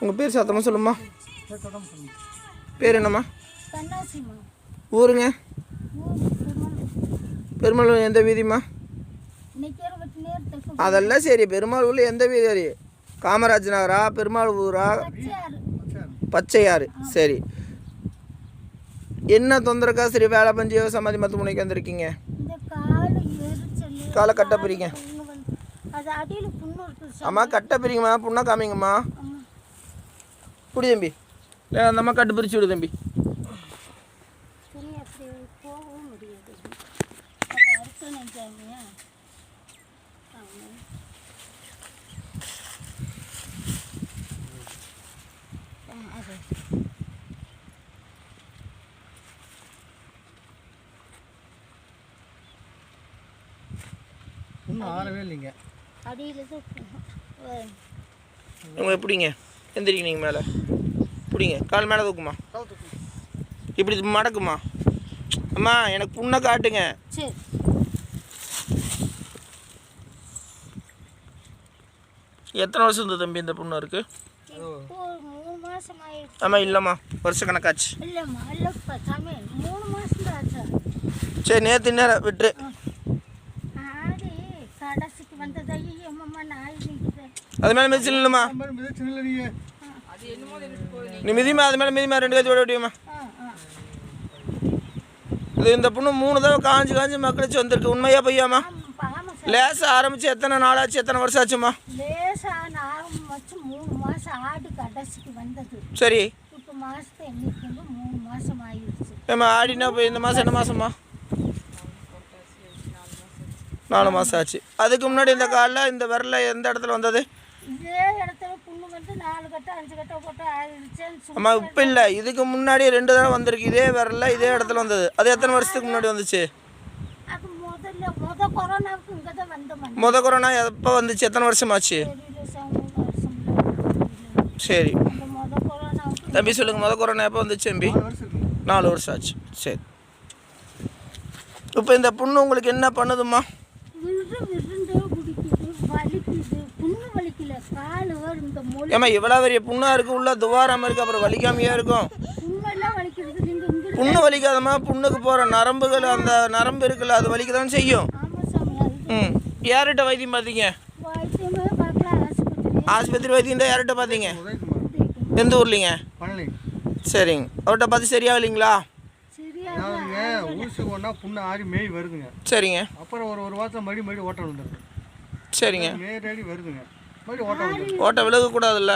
உங்கள் பேர் சத்தமாக சொல்லுமா பேர் என்னம்மா? ஊருங்க? பெருமாள் எந்த வீதிம்மா? அதெல்லாம் சரி பெருமாள் ஊரில் எந்த வீதி காமராஜ் நகரா பெருமாள் ஊரா? பச்சையாறு. சரி. என்ன தொந்தரக்கா சரி வேலை பஞ்சு சமாதி மத்து முனைக்கு வந்திருக்கீங்க காலு கட்ட பிரிங்க அம்மா கட்டை பிரிங்கம்மா புண்ணா காமிங்கம்மா. புடி தம்பி. அம்மா கட்டு பிரிச்சு விடு தம்பி. இன்னும் ஆறவே இல்லைங்க. அடியில் எப்படிங்க? எந்திரிங்க நீங்கள் மேலே. பிடிங்க. கால் மேலே தூக்குமா? இப்படி மடக்குமா? அம்மா எனக்கு புண்ணை காட்டுங்க. எத்தனை வருஷம் இருந்தது தம்பி இந்த புண்ணு இருக்குது இப்போ ஒரு மூணு மாதம் ஆயிடுச்சு. ஆமாம் இல்லைம்மா. வருஷ கணக்காச்சு. சரி நேற்று நேரம் விட்டுரு. ஆடி கடைசிக்கு வந்தது அம்மா நாய் நிற்குது அது மேலே மிதிச்சு நீங்க நீ மிதிமா அது மேலே மிதிமா ரெண்டு கட்சி ஓட ஆ இது இந்த புண்ணு மூணு தடவை காஞ்சி காஞ்சி மக்களிச்சு வந்திருக்கு. உண்மையா சார் லேசாக ஆரம்பிச்சு எத்தனை நாளாச்சு எத்தனை வருஷம் மாதம் வந்தது. சரி. மாதம் ஏம்மா ஆடினா போய் இந்த மாதம் என்ன மாதம்மா நாலு மாதம் ஆச்சு. அதுக்கு முன்னாடி இந்த காலில் இந்த விரல எந்த இடத்துல வந்தது? இதே இடத்துல புண்ணு வந்து நாலு கட்டை அஞ்சு கட்டை போட்டு ஆயிடுச்சேன்னு சொல்லி அம்மா இப்போ இல்லை. இதுக்கு முன்னாடி ரெண்டு தடவை வந்திருக்கு. இதே விரல இதே இடத்துல வந்தது. அது எத்தனை வருஷத்துக்கு முன்னாடி வந்துச்சு? அது முதல்ல முத கொரோனாவுக்கு இங்கே தான் வந்தோம் முத கொரோனா எப்போ வந்துச்சு? எத்தனை வருஷம் தெரியல. சரி தம்பி சொல்லுங்கள் முத கொரோனா எப்போ வந்துச்சு தம்பி? நாலு வருஷம் ஆச்சு. சரி. இப்போ இந்த புண்ணு உங்களுக்கு என்ன பண்ணுதும்மா? வலிக்குது. ஏம்மா இவ்வளோ பெரிய புண்ணாக இருக்குது உள்ள துவாராமல் இருக்குது அப்புறம் வலிக்காமையே இருக்கும். புண்ணு வலிக்காதம்மா புண்ணுக்கு போகிற நரம்புகள் அந்த நரம்பு இருக்குல்ல அது வலிக்க தான். செய்யும் ம். யார்கிட்ட வைத்தியம் பார்த்தீங்க? ஆஸ்பத்திரி வைத்தியம் தான் யார்கிட்ட பார்த்தீங்க? எந்த ஊர்லிங்க? சரிங்க. அவர்கிட்ட பார்த்து சரியாகலைங்களா? ஊசி ஒன்றா புண்ணு ஆறி மேய் வருதுங்க. சரிங்க. அப்புறம் ஒரு ஒரு வாரத்தில் மறுபடி மறுபடி ஓட்டம் சரிங்க. நேரடி வருதுங்க. ஓட்டை விலகக்கூடாதுல்ல.